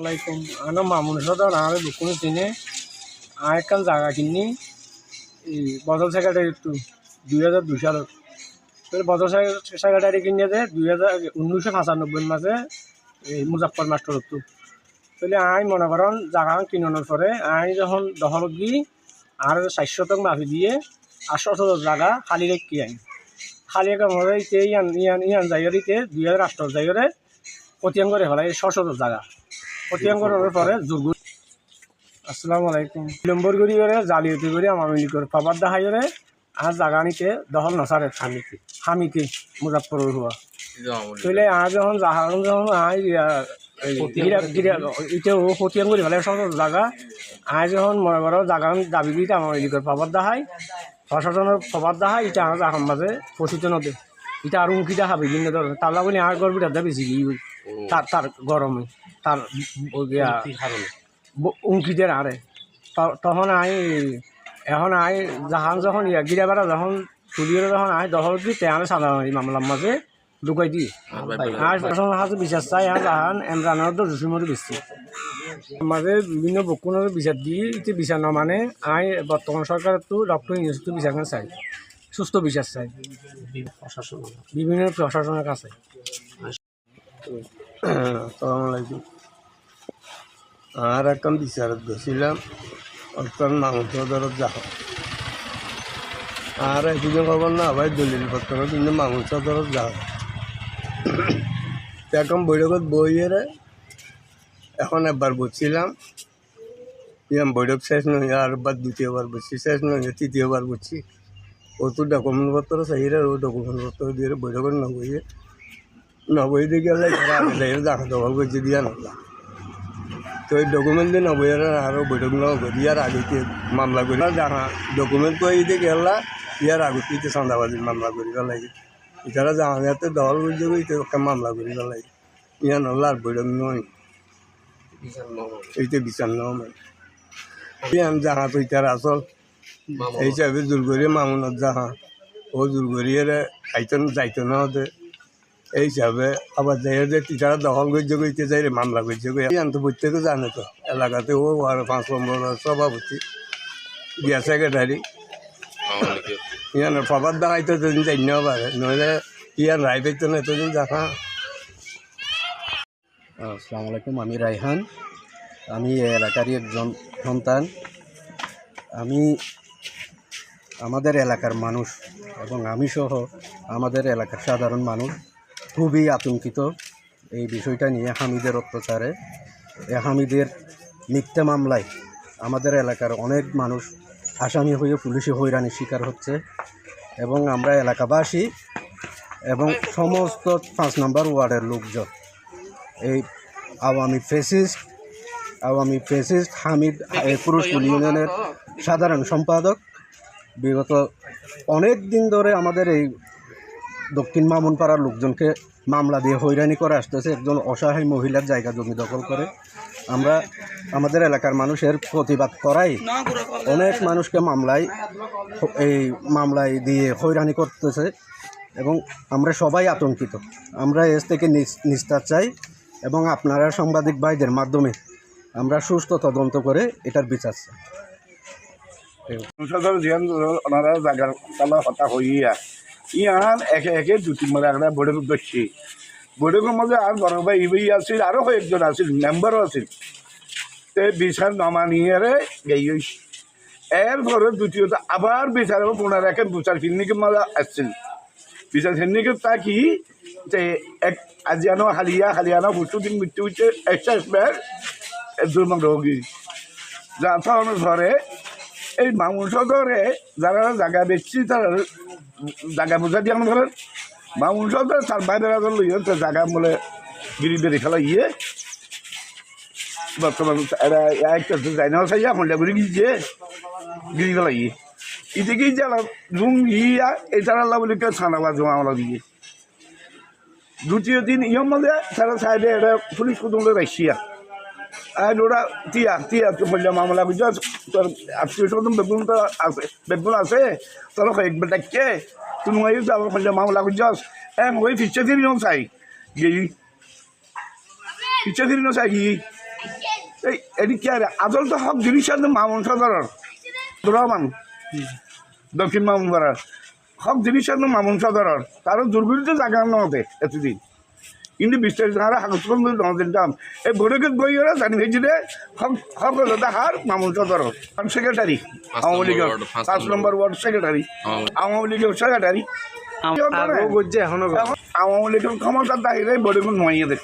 আলাইকুম আনো মামুন সদর আর দোকানে চিনে আর একখান জায়গা কিনি এই বদল সেক্রেটারি একটু দুই হাজার দুই সালত তো বদল সেক্রেটারি কিনে দে দুই হাজার উনিশশো পঁচানব্বই মাসে এই মুজাফর মাস্টার একটু তাহলে আই মনে করেন জায়গা কিনানোর পরে আই যখন দখল গিয়ে আর শতক মাফি দিয়ে আটশো শতক জায়গা খালি রেখি আই খালি রেখে মনে ইয়ান ইয়ান ইয়ান জায়গারিতে দুই হাজার আটশো জায়গারে পতিয়ান করে ফেলাই ছশো জায়গা পতিয়ান করার পরে দুর্গ আসসালামু আলাইকুম। নম্বর করি করে জালিয়াতি করে আমার মিলি করে পাবার দেখাই করে আর জাগা নিতে দখল নসারে হামিতে হামিতে মুজাফর হওয়া তাহলে আর যখন জাহান যখন আই এটা ও পতিয়ান করে ফেলে সব জায়গা আই যখন মনে করো জাগা দাবি দিতে আমার মিলি করে পাবার দেখাই প্রশাসনের পাবার দেখাই এটা আমার জাহান মাঝে পশুতে নদে এটা আর উঙ্কিটা খাবে বিভিন্ন ধরনের তার লাগে আর গর্বিটা বেশি তার তার গরমে তার উঙ্কিদের আরে তখন আই এখন আই জাহান যখন ইয়া গিরাবারা যখন তুলিয়ে যখন আই দখল দি তেহানে সাদা এই মামলার মাঝে ঢুকাই দি। আর হাতে বিচার চাই আর জাহান এমরানের তো জুসিমরে বেশি মাঝে বিভিন্ন বকুনের বিচার দিয়ে ইতি বিচার মানে আই বর্তমান সরকার তো ডক্টর ইউনিভার্সিটি বিচার চাই। সুস্থ বিচার চাই। বিভিন্ন প্রশাসনের কাছে। আলাইকুম। আর এখন বিচারত গেছিলাম অর্থাৎ মাংস দরত যাহ আর একদিন খবর না ভাই, দলিল পত্র কিন্তু মাংস দরত যাহ এখন বৈঠকত বইয়ের এখন একবার বসছিলাম। ইয়াম বৈঠক শেষ নয় আর বার দ্বিতীয়বার বসছি, শেষ নয় তৃতীয়বার বসছি। ও তো ডকুমেন্ট পত্র চাহিদা ও ডকুমেন্ট পত্র দিয়ে বৈঠকত নবইয়ে দিয়ে গেলে দেখা দখল করছে দিয়া নলা তো এই ডকুমেন্ট দিয়ে নবই আরও বৈঠক ন করি আর আগতে মামলা করি। দেখা ডকুমেন্ট করে দিয়ে গেলা ইয়ার আগতে চান্দাবাজির মামলা করি লাগে এছাড়া জাহাঙ্গাতে দখল করছে কইতে একটা মামলা করি লাগে ইয়া নলা আর বৈঠক নয় এইটা বিচার নয় ইয়ান জাহা তো ইতার আসল এই হিসাবে জোরগড়ি মামুনত যাহা ও জোরগড়িয়ে খাইতো যাইতো না ওদের এই হিসাবে আবার যে টিচার দখল করছে কইতে যাই মামলা করছে তো প্রত্যেকে জানে তো। এলাকাতে ও আর পাঁচ নম্বর সভাপতি দিয়া সেক্রেটারি ইয়ান পাবার দেখাই তো দিন যাই না পারে নইলে ইয়ান রায় পাইতো না এতদিন দেখা। আসসালামু আলাইকুম, আমি রাইহান আমি এলাকারই একজন সন্তান। আমি আমাদের এলাকার মানুষ এবং আমি সহ আমাদের এলাকার সাধারণ মানুষ। খুবই আতঙ্কিত এই বিষয়টা নিয়ে হামিদের অত্যাচারে। এ হামিদের মিথ্যা মামলায় আমাদের এলাকার অনেক মানুষ আসামি হয়ে পুলিশে হয়রানির শিকার হচ্ছে এবং আমরা এলাকাবাসী এবং সমস্ত পাঁচ নম্বর ওয়ার্ডের লোকজন এই আওয়ামী ফেসিস্ট আওয়ামী ফেসিস্ট হামিদ এ, পুরুষকুল ইউনিয়নের সাধারণ সম্পাদক। বিগত অনেক দিন ধরে আমাদের এই দক্ষিণ মামুনপাড়ার লোকজনকে মামলা দিয়ে হয়রানি করে আসতেছে। একজন অসহায় মহিলার জায়গা জমি দখল করে। আমরা আমাদের এলাকার মানুষের প্রতিবাদ করাই। অনেক মানুষকে মামলায় এই মামলায় দিয়ে হয়রানি করতেছে এবং আমরা সবাই আতঙ্কিত। আমরা এস থেকে নিস- নিস্তার চাই এবং আপনারা সাংবাদিক ভাইদের মাধ্যমে আমরা সুস্থ তদন্ত করে এটার বিচার চাই। ওনারা জাগার হতা হইয়া ইয়ান একে একে দু তিন মারে একটা বৈঠক ধরছি বৈঠকের মধ্যে আর বড় ভাই ইবই আছিল আরও কয়েকজন আছিল মেম্বারও আছিল তে বিচার নমা নিয়ে গেই এরপরে দ্বিতীয়ত আবার বিচার পুনর একে বিচার ফিরনিকে মাঝে আসছিল বিচার ফিরনিকে তা কি? যে এক আজিয়ানো হালিয়া, হালিয়ানো বস্তু দিন মৃত্যু হচ্ছে একটা দুর্মগ্ন রোগী। যা তখন ঘরে এই মাংস ধরে যারা জায়গা বেচছি তারা জায়গা বোঝা দিয়ে ধরেন মাংস ধরে তার বাইরে রাজার লইয়ে তো জায়গা বলে গিরিদের খেলা ইয়ে। বর্তমান এরা একটা যাই না চাই মহিলা করে গিয়েছে গিরি ফেলা ইয়ে। ইতে কি জ্বালা জুম ইয়া এই আল্লাহ বলে কেউ ছানা বাজো আমরা দিয়ে। দ্বিতীয় দিন ইয়ম মধ্যে তারা সাইডে এটা পুলিশ কুতুমলে রাখিয়া আর ওরা তিয়া তিয়া বললাম মামলা বুঝছ তোর আত্মীয় স্বজন আছে বেগুন আছে। তোর একবার ডাকছে তুমি ওই আমার বললাম মামলা বুঝছ হ্যাঁ ওই দিন চাই। গেই দিন চাই এই এটি কি আর আদল তো হক জিনিস আছে মামুন সদরের রহমান দক্ষিণ মামুন পাড়ার হক জিনিস আছে মামুন সদরের তারও দুর্গুলিতে জায়গা নতে এতদিন। কিন্তু বিস্তারিত হারে কলম নদিন দাম। এই বড়কে বই ওরা জানি হক হলো হার মামুন সদর সেক্রেটারি আওয়ামী লীগের পাঁচ নম্বর ওয়ার্ড সেক্রেটারি আওয়ামী লীগের সেক্রেটারি আওয়ামী লীগের ক্ষমতার দাঁড়িয়ে বড়গুন নোয়াইয়ে দেখ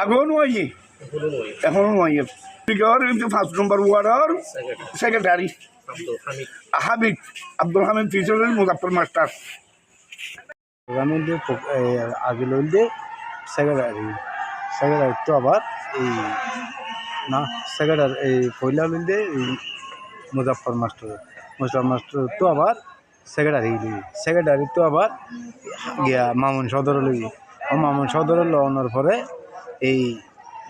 আগেও নোয়াইয়ে এখনও নোয়াইয়ে লীগের কিন্তু পাঁচ নম্বর ওয়ার্ডের সেক্রেটারি হাবিব আব্দুল হামিদ। ফিচরের মুজাফর মাস্টার ওর মধ্যে আগে লইলে সেক্রেটারি সেক্রেটারি তো আবার এই, না সেক্রেটারি এই পয়লা লইলে এই মুজাফর মাস্টার। মুজাফর মাস্টার তো আবার সেক্রেটারি সেক্রেটারি তো আবার গিয়া মামুন সদর লই ও মামুন সদর লওয়ানোর পরে এই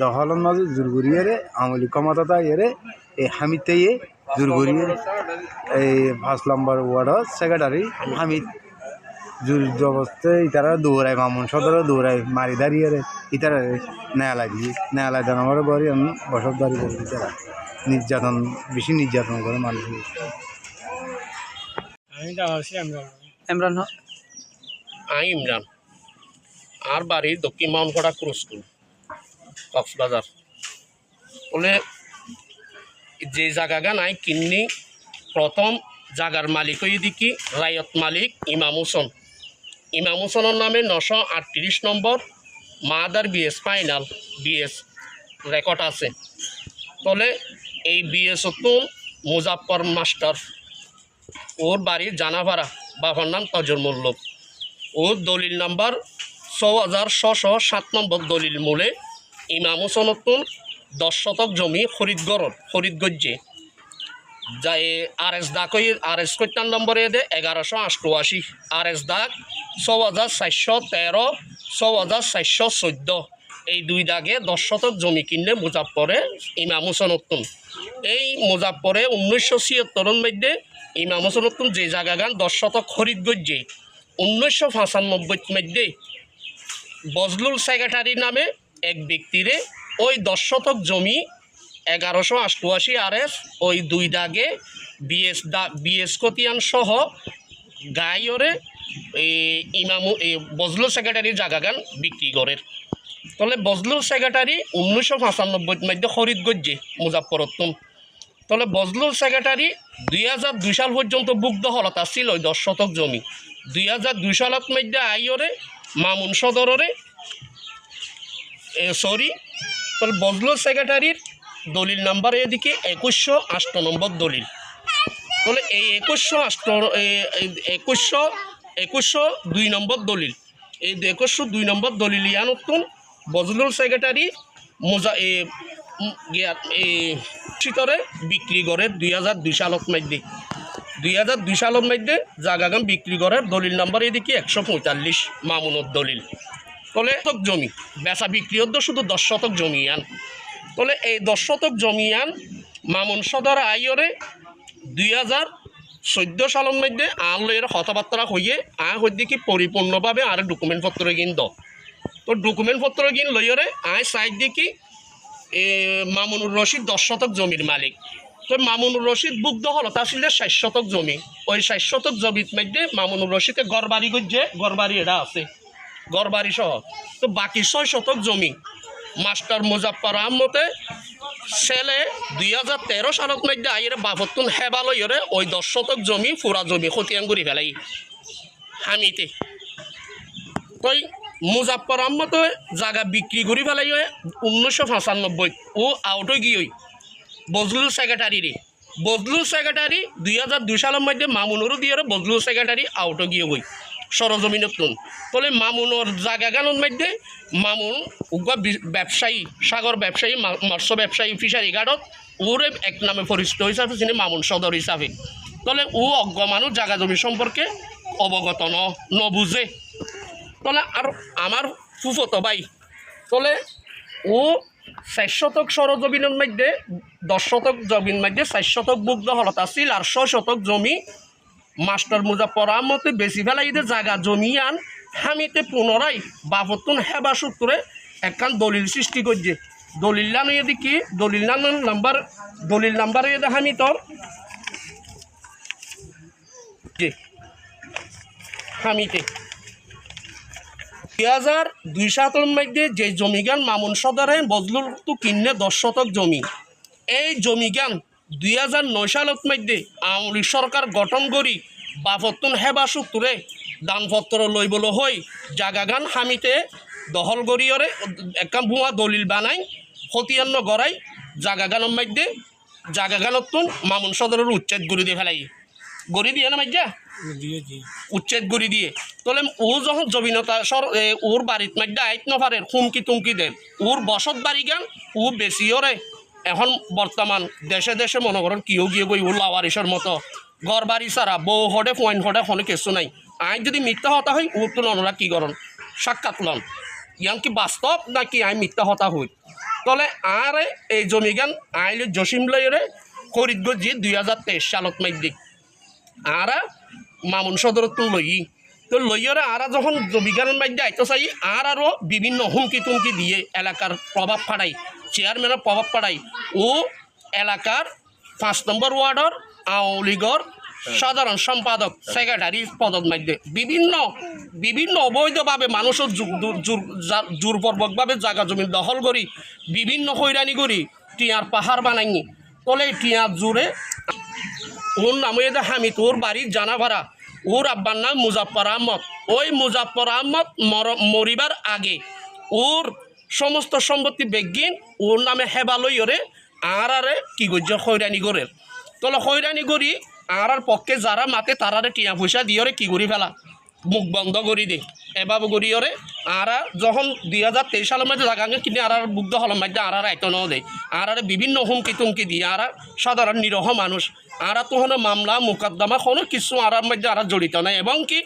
দহলের মাঝে জুরগুড়িয়ে আমলি ক্ষমতা ইয়ে এই হামিতে জুরগুড়িয়ে এই পাঁচ নম্বর ওয়ার্ডত সেক্রেটারি হামিদ জোর জবস্থায় ইতারা দৌড়ায় মামুন সদরে দৌড়ায় মারি দাঁড়িয়ে রে ইতারা নেয়ালা দিয়ে নেয়ালা জানাবার গড়ি আমি বসত দাঁড়ি করে ইতারা। নির্যাতন বেশি নির্যাতন করে মানুষ। আমি তো ইমরান। আই ইমরান। আর বাড়ি দক্ষিণ মাউনপাড়া ক্রুজ স্কুল কক্সবাজার। বলে যে জায়গা নাই কিন্নি প্রথম জাগার মালিক হয়ে দেখি রায়ত মালিক ইমাম হোসেন। ইমাম হোসেনের নামে নশো আটত্রিশ নম্বর mother BS final BS record আছে। তলে এই বিএস তো মুজাফর মাস্টার ওর বাড়ি জানাভাড়া বাবার নাম তজর মল্লক ওর দলিল নাম্বার ছ হাজার ছশো সাত নম্বর দলিল মূলে ইমাম হোসেনতুন দশ শতক জমি ফরিদগড়ত ফরিদগঞ্জে। যা এ আর এস দাগ আর এস কৈতান নম্বরে দে, এগারোশো অষ্টআশি আর এস দাগ ছ হাজার চারশো তেরো ছ হাজার চারশো চোদ্দ। এই দুই দাগে দশ শতক জমি কিনলে মুজাফরে ইমাম হোসেনতুন এই মুজাফরে উনিশশো ছিয়াত্তরের মধ্যে ইমাম হোসেনতুন যে জায়গা গান, দশ শতক খরিদগঞ্জে উনিশশো পঁচানব্বই মধ্যে বজলুল সেক্রেটারি নামে এক ব্যক্তিরে ওই দশ শতক জমি এগারোশো অষ্টআশি আর এস ওই দুই দাগে বিএস দা, বিএস কতিয়ান সহ গাইরে ইমামু এই বজলুল সেক্রেটারির জায়গাগান বিক্রি করে। তাহলে বজলুল সেক্রেটারি উনিশশো পঁচানব্বই মধ্যে খরিদগঞ্জে মুজাফরতুন তলে বজলুল সেক্রেটারি দুই হাজার দুই সাল পর্যন্ত বুক দখলত আছিল ওই দশ শতক জমি। দুই হাজার দুই সালত মধ্যে আইরে মামুন সদররে সরি, তাহলে বজলুল সেক্রেটারির দলিল নাম্বার এদিকে একুশশো আষ্ট নম্বর দলিল। তাহলে এই একুশশো আষ্ট একুশশো একুশশো দুই নম্বর দলিল। এই একুশশো দুই নম্বর দলিল ইয়ানতুন বজলুল সেক্রেটারি মোজা শীতরে বিক্রি করে দুই হাজার দুই সালত মধ্যে দুই হাজার দুই সালের মধ্যে জাগাগান বিক্রি করে দলিল নাম্বার এদিকে একশো পঁয়তাল্লিশ মামুনের দলিল। শতক জমি, বেচা বিক্রি শুধু দশ শতক জমি আন তলে এই দশ শতক জমি আন মামুন সদর আইয়রে দুই হাজার চৈধ্য সালের মধ্যে আন লইয়ের কথাবার্তা হইয়ে আ হইতে কি পরিপূর্ণভাবে আর ডকুমেন্ট পত্র দ তো ডকুমেন্ট পত্র কিন লইয়রে আয় সাইড দিয়ে কি মামুনুর রশিদ দশ শতক জমির মালিক। তো মামুনুর রশিদ দখল, তা ছিল ষাট শতক জমি। ওই ষাট শতক জমির মধ্যে মামুনুর রশিদে গড়বাড়ি গজ্জে গড়বাড়ি এটা আছে, গড়বাড়ি সহ। তো বাকি ছয় শতক জমি মাস্টার মুজাফর আহমদে ছেলে দুই হাজার তেরো সালত মধ্যে আইরে বাবতুন হেবালয়রে ওই দশ শতক জমি ফুরা জমি খতিয়ান করে ফেলাই। হামিতে তই মুজাফর আহমদ জাগা বিক্রি করে ফেলাই উনিশশো পঁচানব্বই ও আউট হয়ে গিয়ে। বজলুল সেক্রেটারি রে বজলুল সেক্রেটারি দুই হাজার দুই সালের মধ্যে মামুনেরও দিয়ে বজলুল সেক্রেটারি আউট গিয়ে। বই সরজমিনত তুন তলে মামুনের জায়গা গানের মধ্যে মামুন উগা বি- ব্যবসায়ী, সাগর ব্যবসায়ী মৎস্য ব্যবসায়ী, ফিশারি গার্ডত ওরে এক নামে পরিচিত হিসাবে চিনি মামুন সদর হিসাবে। তলে ও অজ্ঞ মানুষ জাগা জমি সম্পর্কে অবগত ন নবুঝে তলে আর আমার ফুফতো ভাই তলে ও চার শতক সরজমিনের মধ্যে দশ শতক জমির মধ্যে চার শতক বুক দখলত আছিল আর ছয় শতক জমি মাস্টার মুজাফর আহমদে বেশি ফেলাইতে জায়গা জমি আন। হামিতে পুনরায় বাপতুন হেবা সূত্রে একখান দলিল সৃষ্টি করছে। দলিল্লা নয় দেখি দলিল্লা নাম্বার, দলিল নাম্বার এ আমি তোর। হামিতে দুই হাজার দুই সাতের মধ্যে যে জমিগান মামুন সদরে বজলুল তো কিনে দশ শতক জমি। এই জমিগান দুই হাজার নয় সালত মধ্যে আওয়ামী লীগ সরকার গঠন করি বাপত্তন হেবা সূত্রে দানপত্র লইবল হই। জাগাগান হামিতে দহল গড়িয়রে একাম ভুয়া দলিল বানাই খতিয়ান্ন গড়াই জাগাগানের মধ্যে জাগাগানতন মামুন সদরের উচ্ছেদ গড়ি দিয়ে ফেলাই। গড়ি দিয়ে না মাইজা উচ্ছেদ করে দিয়ে। তাহলে ও যখন জবিনতা সর ওর বাড়িত মধ্যে আইত নপারে হুমকি তুমকি দেন। ওর বসত বাড়ি গান ও বেশি ওরে এখন বর্তমান দেশে দেশে মনে করেন কিও গিয়ে গই ও লাওয়ারিসের মতো ঘর বাড়ি সারা বউ হডে পয়েন্ট হডে কোনো কিছু নাই। আই যদি মিথ্যা হতা হই, ও তো ননরা কি করন? সাক্ষাৎ লন। ইয়ান কি বাস্তব নাকি আই মিথ্যা হতা হই? তলে আর এই জমিগান আইলে জসিম লইরে খরিদ গজি দুই হাজার তেইশ সালত মাইদিক আরা মামুন সদরত লই তো লইয়রে আরা যখন বিজ্ঞানের মধ্যে আইতো চাই আর আরও বিভিন্ন হুমকি তুমকি দিয়ে এলাকার প্রভাব ফাড়াই চেয়ারম্যানের প্রভাব ফাড়াই ও এলাকার পাঁচ নম্বর ওয়ার্ডর আওয়ামী লীগর সাধারণ সম্পাদক, সেক্রেটারি পদত মধ্যে বিভিন্ন বিভিন্ন অবৈধভাবে মানুষের জোরপূর্বকভাবে জায়গা জমি দখল করি, বিভিন্ন হয়রানি করি, টিয়ার পাহাড় বানাই তলে টিয়ার জোরে ওর নাম হামিদ ওর বাড়ির জানাভাড়া, ওর আব্বার নাম মুজাফর আহমদ। ওই মুজাফর আহমদ মর- মরিবার আগে ওর সমস্ত সম্পত্তি বেগিন, ওর নামে হেবালই ওরে, আর আরে কি করছে? হয়রানি করে। তাহলে হয়রানি করি, আর আর পক্ষে যারা মাতে, তারারে টিয়া পয়সা দিয়ে ওরে কি করি ফেলা? মুখ বন্ধ করি দে। এভাবে করি ওরে। আর যখন দুই হাজার তেইশ সালের মধ্যে জায়গা কিনে আর বুদ্ধ হলের মধ্যে আর আইতো ন দেয় আর বিভিন্ন হুমকি তুমকি দিয়ে, আর সাধারণ নিরহ মানুষ। আর তখন মামলা, মোকদ্দমা, কোনো কিছু আর মধ্যে আর জড়িত নাই। এবং কি,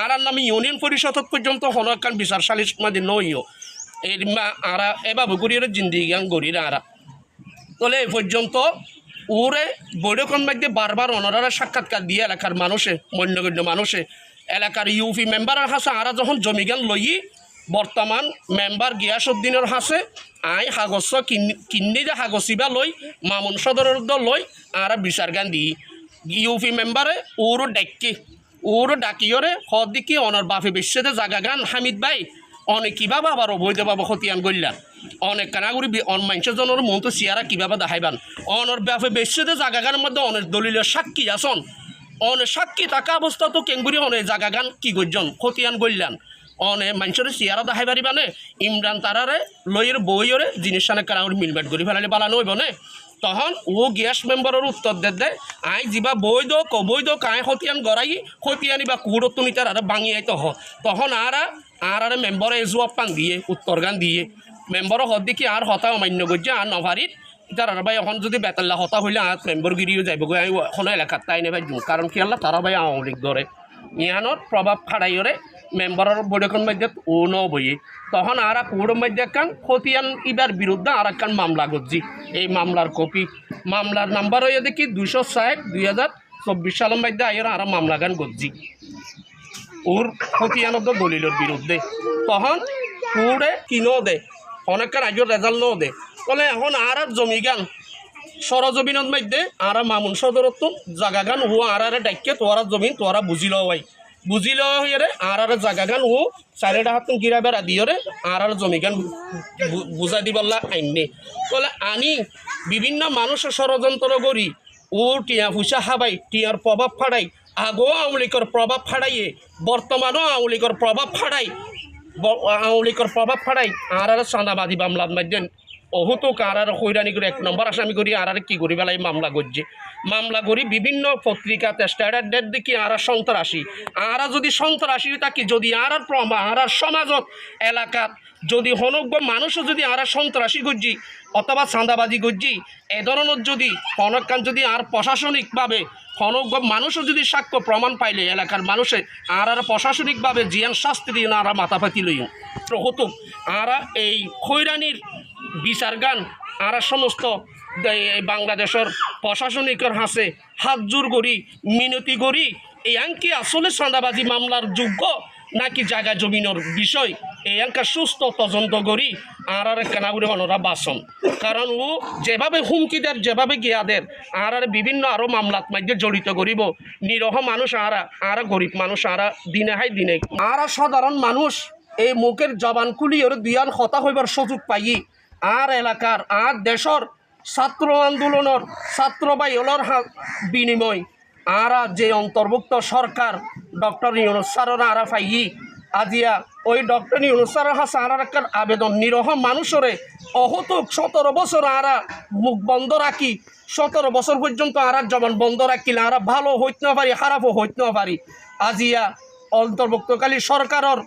আর নামে ইউনিয়ন পরিষদ পর্যন্ত কোনো একখান বিচার সালিশ মধ্যে নইও। এর মা- আর আর এভাবে করি ওরে জিন্দিগি গড়ি আর। তাহলে এ পর্যন্ত ওরে বৈঠকের মধ্যে বারবার অনারা সাক্ষাৎকার দিয়ে এলাকার মানুষে, মন্যগণ্য মানুষে, এলাকার ইউপি মেম্বারের হাসে আরা যখন জমিগান লই বর্তমান মেম্বার গিয়াসুদ্দিনের হাসে, আই কাগজ কিন্নি যে কাগজিবা লই, মামুন সদরের লই আর বিচার গান দি ইউপি মেম্বারে ওরও ডাকি ওরও ডাকিয়রে হদ দিকে অনার বাপে বিশ্বদে জাগা গান হামিদ ভাই অনেক কীভাবে আবার অবৈধভাবে খতিয়ান করলাম অনেক কানাগুড়ি অন মানুষজনের জনের মন তো চেয়ারা কীভাবে দেখাইবান অনর ব্যাপে বেশিতে জাগাগানের মধ্যে অনেক দলিলের সাক্ষী আসন অনেক সাক্ষী থাকা অবস্থা তো কেঙ্গুরি অনেক জাগাগান কি করছেন খতিয়ান করলেন অনে মানুষের চেয়ারা দেখাই পারিবানে ইমরান তারারে, লইয়ের বইয়ের জিনিস সানে কানাগুড়ি মিলমেট করি ফেলালে বালানো হইব নে। তখন ও গ্যাস মেম্বারের উত্তর দে দে, আই যিবা বৈধ কবৈধ কাই খতিয়ান গড়াই, খতিয়ানি বা তুমি নিতার আর ভাঙি আইতো হ। তখন আর আর আর মেম্বারে জবাব পান দিয়ে, উত্তর গান দিয়ে। মেম্বারও হদ দেখি আর হতা অমান্য করছে, আর নভারিত তার আর ভাই এখন যদি বেতাল্লা হতা হইলে আর মেম্বার গিরিও যাইব গো আমি এখন এলাকার তাই নেবাই কারণ কি আল্লাহ তারা ভাই আওয়ামী লীগ ধরে। ইহানোর প্রভাব ফাড়াইরে মেম্বারের বৈঠকের মধ্যে ও ন বইয়ে। তখন আর কোর মধ্যে একখান খতিয়ান ইবার বিরুদ্ধে আর একখান মামলা করছি এই মামলার কপি। মামলার নাম্বার হয়ে দেখি দুশো ষাট, দুই হাজার চব্বিশ সালের মধ্যে আইয়ের আর মামলা গান করছি ওর খতিয়ানত দলিলের বিরুদ্ধে। তখন ওরে কিনো দে? অনেকটা রাজ্যের রেজাল্ট নো দে। বলে এখন আর জমি গান। সরজমিনের মধ্যে আর মামুন সদরত্ব জাগা গান ও আর ডাইকে তোরা জমিন তোরা বুঝি লও বুঝি লও হইরে আর আর জাগা গান, ও চারিটা হাত গিরা বেড়া দিয়রে আর আর জমি গান বুঝা দিবল্লা আইনে। বলে আনি বিভিন্ন মানুষের ষড়যন্ত্র করি ও টিয়া ফুসা হাবাই টিয়ার প্রভাব ফাড়াই আগো লীগের প্রভাব ফাড়াইয়ে বর্তমানও আওয়ামী প্রভাব ফাড়াই লীগের প্রভাব ফাড়াই আর আর চাঁদাবাদী মামলার মধ্যে অহুতো আর হৈরানি করে, এক নম্বর আসামি করি, আর আর কি করি, বেলায় মামলা করছে। মামলা করি, বিভিন্ন পত্রিকা স্ট্যান্ডার্ডের দেখি আর আর সন্ত্রাসী। আর যদি সন্ত্রাসী থাকি যদি আর আর প্রমা আর আর সমাজত এলাকাত যদি হনজ্ঞ মানুষও যদি আর সন্ত্রাসী করছি অথবা চাঁদাবাজি করছি এ ধরনের যদি অনেকখান যদি আর প্রশাসনিকভাবে হনজ্ঞ মানুষও যদি সাক্ষ্য প্রমাণ পাইলে এলাকার মানুষে আর আর প্রশাসনিকভাবে জিয়ান শাস্তি দিয়ে আর মাথা পাতি লইও। হতুক আর এই খৈরানির বিচার গান আর সমস্ত বাংলাদেশের প্রশাসনিকের হাসে হাত জোর করি, মিনতি করি, এই আঙ্কি আসলে চাঁদাবাজি মামলার যোগ্য নাকি জায়গা জমিনের বিষয়? একটা সুস্থ তদন্ত করি, আর আর কেনাগুড়ি অনরা বাসন। কারণ ও যেভাবে হুমকি দেয়, যেভাবে গিয়া দেয়, আর আর বিভিন্ন আরও মামলাত মাধ্যমে জড়িত করিব। নিরহ মানুষ আরা, আর গরিব মানুষ আরা, দিনে হাই দিনে। আর সাধারণ মানুষ, এই মুখের জবান খুলি ওর দুয়ান হতা হইবার সুযোগ পাই আর এলাকার, আর দেশর ছাত্র আন্দোলনের, ছাত্র বাইলর বিনিময় আরা যে অন্তর্ভুক্ত সরকার, ডক্টর ইউনুস আরাফাই আরা আজিয়া, ওই ডক্টর ইউনুসার হাসান হাসা আরার আবেদন নিরহ মানুষরে অহতুক সতেরো বছর আরা মুখ বন্ধ রাখি। সতেরো বছর পর্যন্ত আরার জবান বন্ধ রাখিলে আরা ভালো হইতে না পারি, খারাপও হইতে না পারি। আজিয়া, অন্তর্ভুক্তকালী সরকারের